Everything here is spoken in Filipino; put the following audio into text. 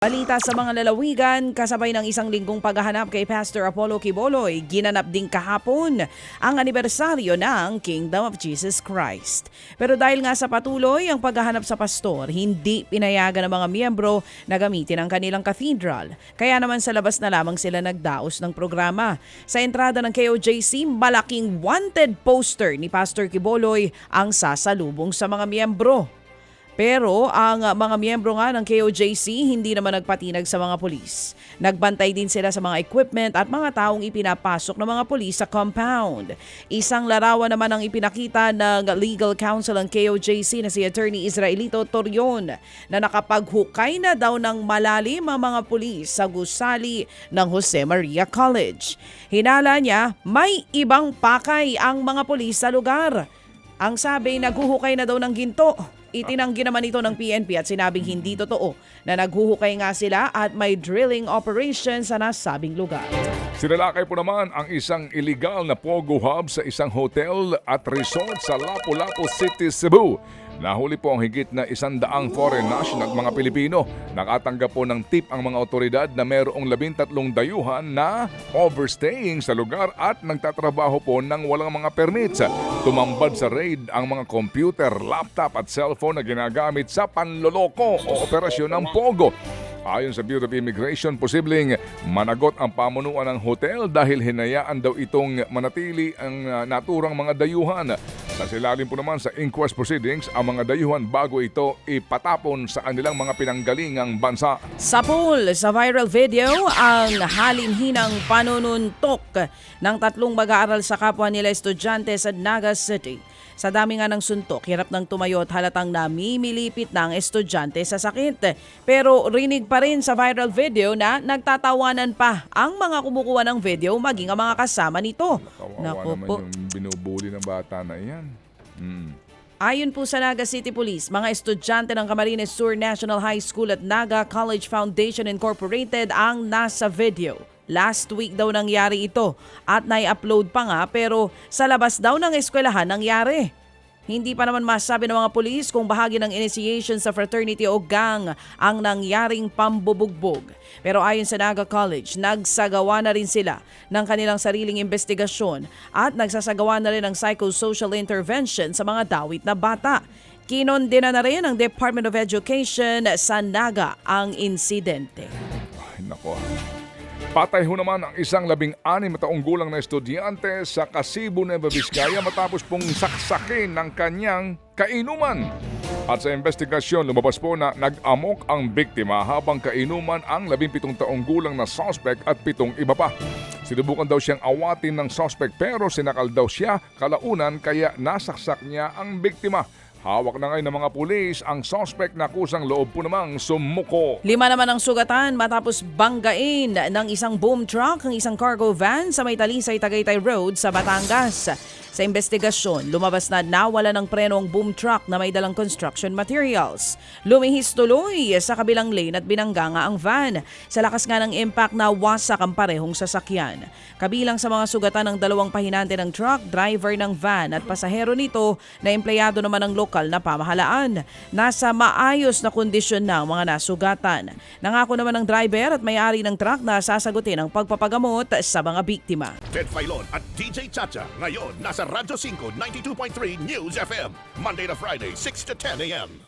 Balita sa mga lalawigan, kasabay ng isang linggong paghahanap kay Pastor Apollo Kiboloy, ginanap din kahapon ang anibersaryo ng Kingdom of Jesus Christ. Pero dahil nga sa patuloy ang paghahanap sa pastor, hindi pinayagan ng mga miyembro na gamitin ang kanilang cathedral. Kaya naman sa labas na lamang sila nagdaos ng programa. Sa entrada ng KOJC, malaking wanted poster ni Pastor Kiboloy ang sasalubong sa mga miyembro. Pero ang mga miyembro nga ng KOJC hindi naman nagpatinag sa mga pulis. Nagbantay din sila sa mga equipment at mga taong ipinapasok ng mga pulis sa compound. Isang larawan naman ang ipinakita ng legal counsel ng KOJC na si Attorney Israelito Torion na nakapaghukay na daw ng malalim ang mga pulis sa gusali ng Jose Maria College. Hinala niya, may ibang pakay ang mga pulis sa lugar. Ang sabi, naghuhukay na daw ng ginto. Itinanggi naman ito ng PNP at sinabing hindi totoo na naghuhukay nga sila at may drilling operation sa nasabing lugar. Sinalakay po naman ang isang illegal na pogo hub sa isang hotel at resort sa Lapu-Lapu City, Cebu. Nahuli po ang higit na isandaang foreign national at mga Pilipino. Nakatanggap po ng tip ang mga otoridad na mayroong labintatlong dayuhan na overstaying sa lugar at nagtatrabaho po ng walang mga permits. Tumambad sa raid ang mga computer, laptop at cellphone na ginagamit sa panloloko o operasyon ng pogo. Ayon sa Bureau of Immigration, posibleng managot ang pamunuan ng hotel dahil hinayaan daw itong manatili ang uh, naturang mga dayuhan. Sa silalim po naman sa inquest proceedings, ang mga dayuhan bago ito ipatapon sa kanilang mga pinanggalingang bansa. Sa pool, sa viral video, ang halinhinang panununtok ng tatlong mag-aaral sa kapwa nila estudyante sa Naga City. Sa dami nga ng suntok, hirap nang tumayo at halatang namimilipit na ang estudyante sa sakit. Pero rinig pa rin sa viral video na nagtatawanan pa ang mga kumukuha ng video maging ang mga kasama nito. Kawawa Naku naman po. yung binubuli ng bata na yan. Mm. Ayon po sa Naga City Police, mga estudyante ng Camarines Sur National High School at Naga College Foundation Incorporated ang nasa video. Last week daw nangyari ito at nai-upload pa nga pero sa labas daw ng eskwelahan nangyari. Hindi pa naman masabi ng mga pulis kung bahagi ng initiation sa fraternity o gang ang nangyaring pambubugbog. Pero ayon sa Naga College, nagsagawa na rin sila ng kanilang sariling investigasyon at nagsasagawa na rin ng psychosocial intervention sa mga dawit na bata. Kinondena na rin ng Department of Education sa Naga ang insidente. Ay, nako. Patay ho naman ang isang labing anim taong gulang na estudyante sa Kasibu, Nueva Vizcaya matapos pong saksakin ng kanyang kainuman. At sa investigasyon, lumabas po na nag-amok ang biktima habang kainuman ang 17 taong gulang na suspect at pitong iba pa. Sinubukan daw siyang awatin ng suspect pero sinakal daw siya kalaunan kaya nasaksak niya ang biktima. Hawak na ngayon ng mga pulis ang suspect na kusang loob po namang sumuko. Lima naman ang sugatan matapos banggain ng isang boom truck ang isang cargo van sa may Talisay Tagaytay Road sa Batangas. Sa investigasyon, lumabas na nawala ng preno ang boom truck na may dalang construction materials. Lumihis tuloy sa kabilang lane at binangga nga ang van. Sa lakas nga ng impact na wasak ang parehong sasakyan. Kabilang sa mga sugatan ng dalawang pahinante ng truck, driver ng van at pasahero nito na empleyado naman ng lokal na pamahalaan. Nasa maayos na kondisyon na ang mga nasugatan. Nangako naman ng driver at may-ari ng truck na sasagutin ang pagpapagamot sa mga biktima. Ted Filon at DJ Chacha. Ngayon, nasa Radyo 5, 92.3 News FM. Monday to Friday, 6 to 10 a.m.